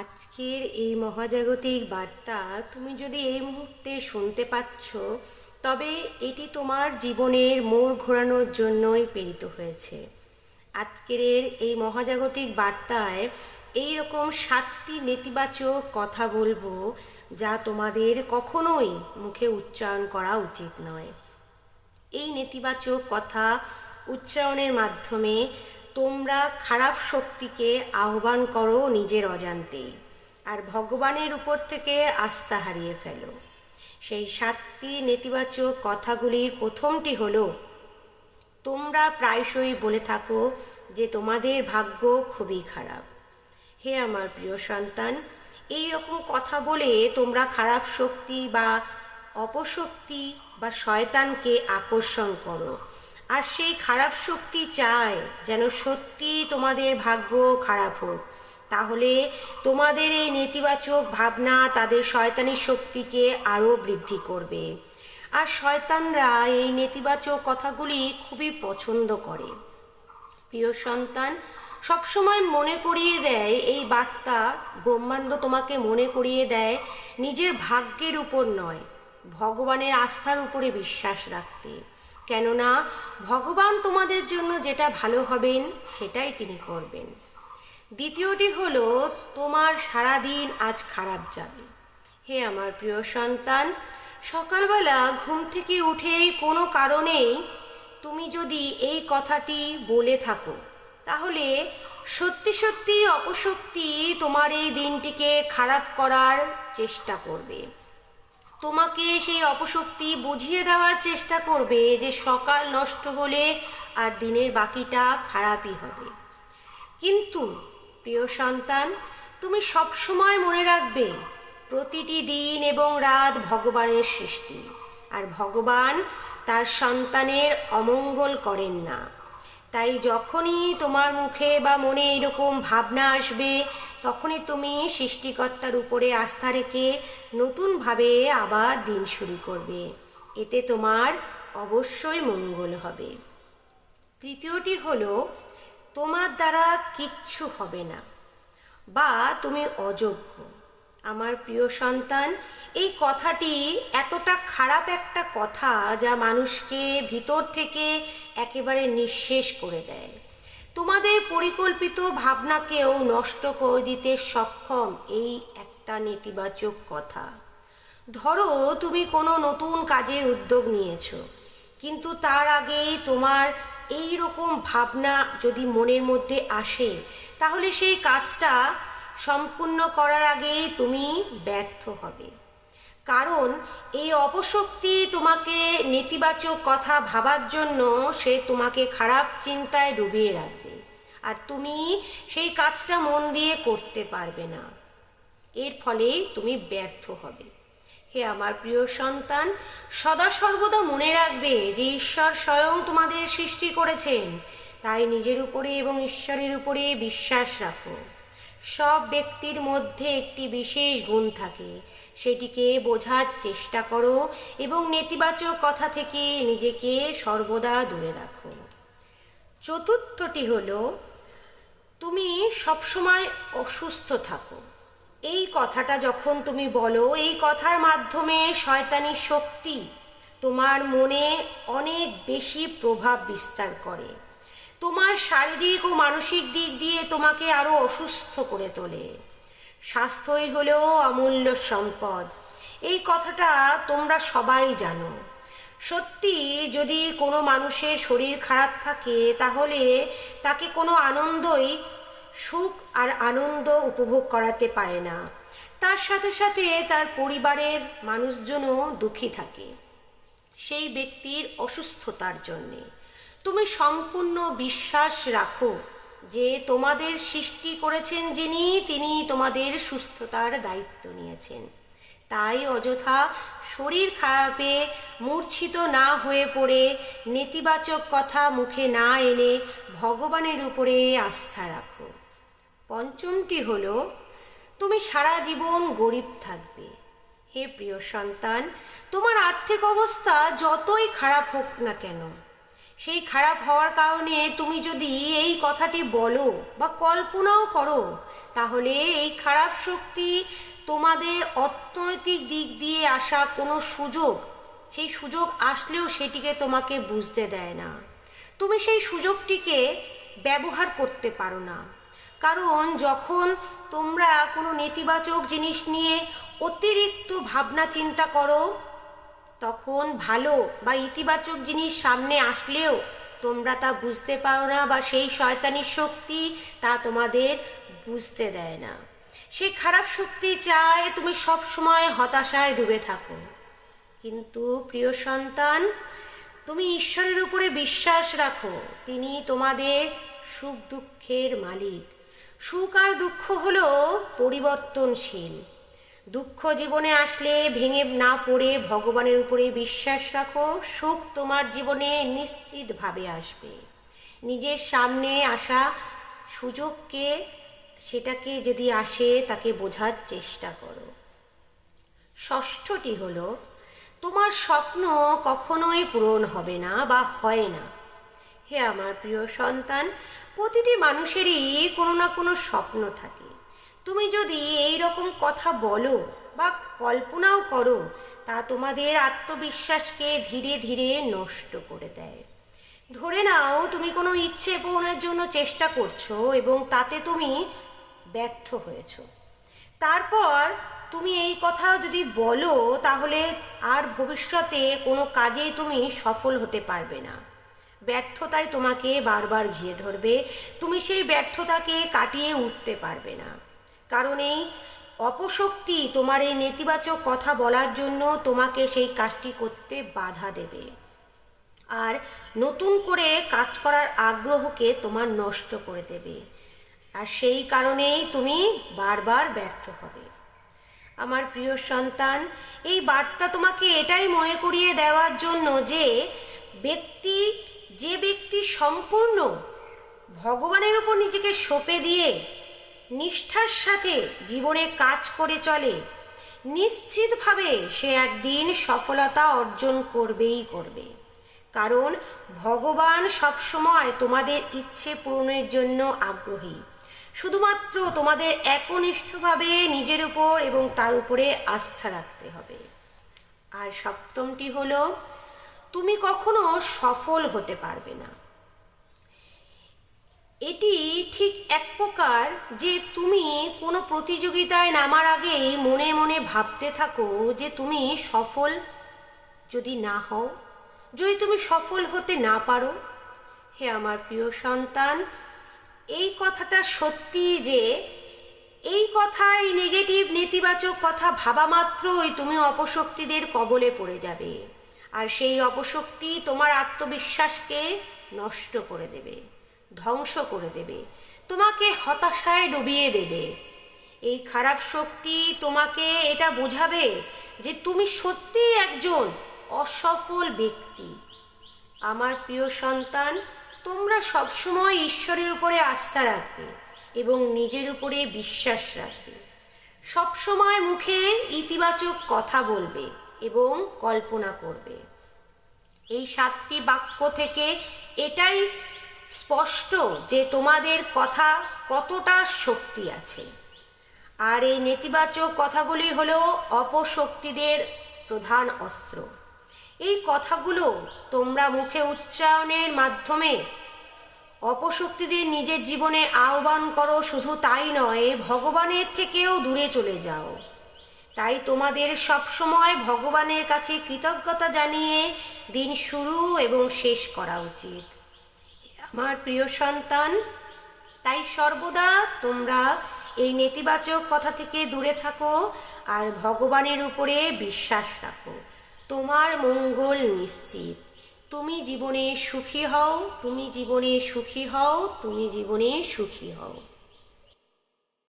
আজকের এই মহাজাগতিক বার্তা তুমি যদি এই মুহূর্তে শুনতে পাচ্ছ, তবে এটি তোমার জীবনের মোড় ঘোরানোর জন্যই প্রেরিত হয়েছে। আজকের এই মহাজাগতিক বার্তায় এই রকম সাতটি নেতিবাচক কথা বলব যা তোমাদের কখনোই মুখে উচ্চারণ করা উচিত নয়। এই নেতিবাচক কথা উচ্চারণের মাধ্যমে তোমরা খারাপ শক্তিকে আহ্বান করো নিজের অজান্তে, আর ভগবানের উপর থেকে আস্থা হারিয়ে ফেলো। সেই সাতটি নেতিবাচক কথাগুলির প্রথমটি হলো, তোমরা প্রায়শই বলে থাকো যে তোমাদের ভাগ্য খুবই খারাপ। হে আমার প্রিয় সন্তান, এই রকম কথা বলে তোমরা খারাপ শক্তি বা অপশক্তি বা শয়তানকে আকর্ষণ করো। আর সেই খারাপ শক্তি চায় যেন সত্যি তোমাদের ভাগ্য খারাপ হোক। তাহলে তোমাদের এই নেতিবাচক ভাবনা তাদের শয়তানি শক্তিকে আরও বৃদ্ধি করবে। আর শয়তানরা এই নেতিবাচক কথাগুলি খুবই পছন্দ করে। প্রিয় সন্তান, সবসময় মনে করিয়ে দেয় এই বার্তা ব্রহ্মাণ্ড তোমাকে মনে করিয়ে দেয় নিজের ভাগ্যের উপর নয়, ভগবানের আস্থার উপরে বিশ্বাস রাখতে। কেননা ভগবান তোমাদের জন্য যেটা ভালো হবেন, সেটাই তিনি করবেন। দ্বিতীয়টি হলো, তোমার সারাদিন আজ খারাপ যাবে। হে আমার প্রিয় সন্তান, সকালবেলা ঘুম থেকে উঠেই কোনো কারণেই তুমি যদি এই কথাটি বলে থাকো, তাহলে সত্যি সত্যি অপশক্তি তোমার এই দিনটিকে খারাপ করার চেষ্টা করবে। তোমাকে সেই অপশক্তি বুঝিয়ে দেওয়ার চেষ্টা করবে যে সকাল নষ্ট হলে আর দিনের বাকিটা খারাপই হবে। কিন্তু, প্রিয় সন্তান, তুমি সবসময় মনে রাখবে, প্রতিটি দিন এবং রাত ভগবানের সৃষ্টি, আর ভগবান তার সন্তানের অমঙ্গল করেন না। তাই যখনই তোমার মুখে বা মনে এরকম ভাবনা আসবে তখনই তুমি সৃষ্টিকর্তার উপরে আস্থা রেখে নতুনভাবে আবার দিন শুরু করবে। এতে তোমার অবশ্যই মঙ্গল হবে। তৃতীয়টি হলো, তোমার দ্বারা কিচ্ছু হবে না বা তুমি অযোগ্য। আমার প্রিয় সন্তান, এই কথাটি এতটা খারাপ একটা কথা যা মানুষকে ভিতর থেকে একেবারে নিঃশেষ করে দেয়। তোমাদের পরিকল্পিত ভাবনাকেও নষ্ট করে দিতে সক্ষম এই একটা নেতিবাচক কথা। ধরো, তুমি কোনো নতুন কাজের উদ্যোগ নিয়েছো, কিন্তু তার আগেই তোমার এই রকম ভাবনা যদি মনের মধ্যে আসে, তাহলে সেই কাজটা সম্পূর্ণ করার আগেই তুমি ব্যর্থ হবে। কারণ, এই অপশক্তি তোমাকে নেতিবাচক কথা ভাবার জন্য সে তোমাকে খারাপ চিন্তায় ডুবিয়ে রাখবে। আর তুমি সেই কাজটা মন দিয়ে করতে পারবে না। এর ফলে তুমি ব্যর্থ হবে। হে আমার প্রিয় সন্তান, সদা সর্বদা মনে রাখবে যে ঈশ্বর স্বয়ং তোমাদের সৃষ্টি করেছেন। তাই নিজের উপরে এবং ঈশ্বরের উপরে বিশ্বাস রাখো। সব ব্যক্তির মধ্যে একটি বিশেষ গুণ থাকে। সেটিকে বোঝার চেষ্টা করো এবং নেতিবাচক কথা থেকে নিজেকে সর্বদা দূরে রাখো। চতুর্থটি হলো তুমি সবসময় অসুস্থ থাকো। এই কথাটা যখন তুমি বলো, এই কথার মাধ্যমে শয়তানি শক্তি তোমার মনে অনেক বেশি প্রভাব বিস্তার করে। তোমার শারীরিক ও মানসিক দিক দিয়ে তোমাকে আরও অসুস্থ করে তোলে। স্বাস্থ্যই হলো অমূল্য সম্পদ। এই কথাটা তোমরা সবাই জানো। সত্যি যদি কোনো মানুষের শরীর খারাপ থাকে, তাহলে তাকে কোনো আনন্দই সুখ আর আনন্দ উপভোগ করাতে পারে না। তার সাথে সাথে তার পরিবারের মানুষজনও দুঃখী থাকে। সেই ব্যক্তির অসুস্থতার জন্যে। তুমি সম্পূর্ণ বিশ্বাস রাখো যে তোমাদের সৃষ্টি করেছেন যিনি, তিনি তোমাদের সুস্থতার দায়িত্ব নিয়েছেন। তাই অযথা শরীর খারাপে মূর্ছিত না হয়ে পড়ে নেতিবাচক কথা মুখে না এনে ভগবানের উপরে আস্থা রাখো। পঞ্চমটি হলো, তুমি সারা জীবন গরিব থাকবে। হে প্রিয় সন্তান, তোমার আর্থিক অবস্থা যতই খারাপ হোক না কেন, সেই খারাপ হওয়ার কারণে তুমি যদি এই কথাটি বলো বা কল্পনাও করো, তাহলে এই খারাপ শক্তি তোমাদের অর্থনৈতিক দিক দিয়ে আসা কোনো সুযোগ, সেই সুযোগ আসলেও সেটিকে তোমাকে বুঝতে দেয় না। তুমি সেই সুযোগটিকে ব্যবহার করতে পারো না। কারণ যখন তোমরা কোনো নেতিবাচক জিনিস নিয়ে অতিরিক্ত ভাবনা চিন্তা করো, তখন ভালো বা ইতিবাচক জিনিস সামনে আসলেও তোমরা তা বুঝতে পারো না বা সেই শয়তানির শক্তি তা তোমাদের বুঝতে দেয় না। সেই খারাপ শক্তি চায় তুমি সব সময় হতাশায় ডুবে থাকো। কিন্তু প্রিয় সন্তান, তুমি ঈশ্বরের উপরে বিশ্বাস রাখো, তিনি তোমাদের সুখ দুঃখের মালিক। সুখ আর দুঃখ হল পরিবর্তনশীল। দুঃখ জীবনে আসলে ভেঙে না পড়ে ভগবানের উপরে বিশ্বাস রাখো, সুখ তোমার জীবনে নিশ্চিতভাবে আসবে। নিজের সামনে আসা সুযোগকে, সেটাকে যদি আসে তাকে বোঝার চেষ্টা করো। ষষ্ঠটি হলো, তোমার স্বপ্ন কখনোই পূরণ হবে না বা হয় না। হে আমার প্রিয় সন্তান প্রতিটি মানুষেরই কোনো না কোনো স্বপ্ন থাকে। তুমি যদি এই রকম কথা বলো বা কল্পনাও করো, তা তোমাদের আত্মবিশ্বাসকে ধীরে ধীরে নষ্ট করে দেয়। ধরে নাও, তুমি কোনো ইচ্ছে পূরণের জন্য চেষ্টা করছ এবং তাতে তুমি ব্যর্থ হয়েছো। তারপর তুমি এই কথা যদি বলো, তাহলে আর ভবিষ্যতে কোনো কাজেই তুমি সফল হতে পারবে না। ব্যর্থতায় তোমাকে বারবার ঘিরে ধরবে। তুমি সেই ব্যর্থতাকে কাটিয়ে উঠতে পারবে না। কারণ এই অপশক্তি তোমার এই নেতিবাচক কথা বলার জন্য তোমাকে সেই কাজটি করতে বাধা দেবে। আর নতুন করে কাজ করার আগ্রহকে তোমার নষ্ট করে দেবে। আর সেই কারণেই তুমি বারবার ব্যর্থ হবে। আমার প্রিয় সন্তান, এই বার্তা তোমাকে এটাই মনে করিয়ে দেওয়ার জন্য যে ব্যক্তি যে ব্যক্তি সম্পূর্ণ ভগবানের উপর নিজেকে সঁপে দিয়ে নিষ্ঠার সাথে জীবনে কাজ করে চলে, নিশ্চিতভাবে সে একদিন সফলতা অর্জন করবেই করবে। কারণ ভগবান সবসময় তোমাদের ইচ্ছে পূরণের জন্য আগ্রহী। শুধুমাত্র তোমাদের একনিষ্ঠভাবে নিজের উপর এবং তার উপরে আস্থা রাখতে হবে। আর সপ্তমটি হলো তুমি কখনো সফল হতে পারবে না। এটি ঠিক এক প্রকার যে তুমি কোনো প্রতিযোগিতায় নামার আগেই মনে মনে ভাবতে থাকো যে তুমি সফল যদি না হও, যদি তুমি সফল হতে না পারো। হে আমার প্রিয় সন্তান, এই কথাটা সত্যি যে এই কথাই নেগেটিভ নেতিবাচক কথা ভাবা মাত্রই তুমি অপশক্তিদের কবলে পড়ে যাবে। আর সেই অপশক্তি তোমার আত্মবিশ্বাসকে নষ্ট করে দেবে, ধ্বংস করে দেবে, তোমাকে হতাশায় ডুবিয়ে দেবে। এই খারাপ শক্তি তোমাকে এটা বোঝাবে যে তুমি সত্যিই একজন অসফল ব্যক্তি। আমার প্রিয় সন্তান, তোমরা সবসময় ঈশ্বরের উপরে আস্থা রাখবে এবং নিজের উপরে বিশ্বাস রাখবে। সবসময় মুখে ইতিবাচক কথা বলবে। এবং কল্পনা করবে। এই সাতটি বাক্য থেকে এটাই স্পষ্ট যে তোমাদের কথা কতটা শক্তি আছে। আর এই নেতিবাচক কথাগুলি হলো অপশক্তিদের প্রধান অস্ত্র। এই কথাগুলো তোমরা মুখে উচ্চারণের মাধ্যমে অপশক্তিদের নিজের জীবনে আহ্বান করো, শুধু তাই নয়, ভগবানের থেকেও দূরে চলে যাও। তাই তোমাদের সবসময় ভগবানের কাছে কৃতজ্ঞতা জানিয়ে দিন শুরু এবং শেষ করা উচিত। আমার প্রিয় সন্তান, তাই সর্বদা তোমরা এই নেতিবাচক কথা থেকে দূরে থাকো আর ভগবানের উপরে বিশ্বাস রাখো। তোমার মঙ্গল নিশ্চিত। তুমি জীবনে সুখী হও, তুমি জীবনে সুখী হও, তুমি জীবনে সুখী হও।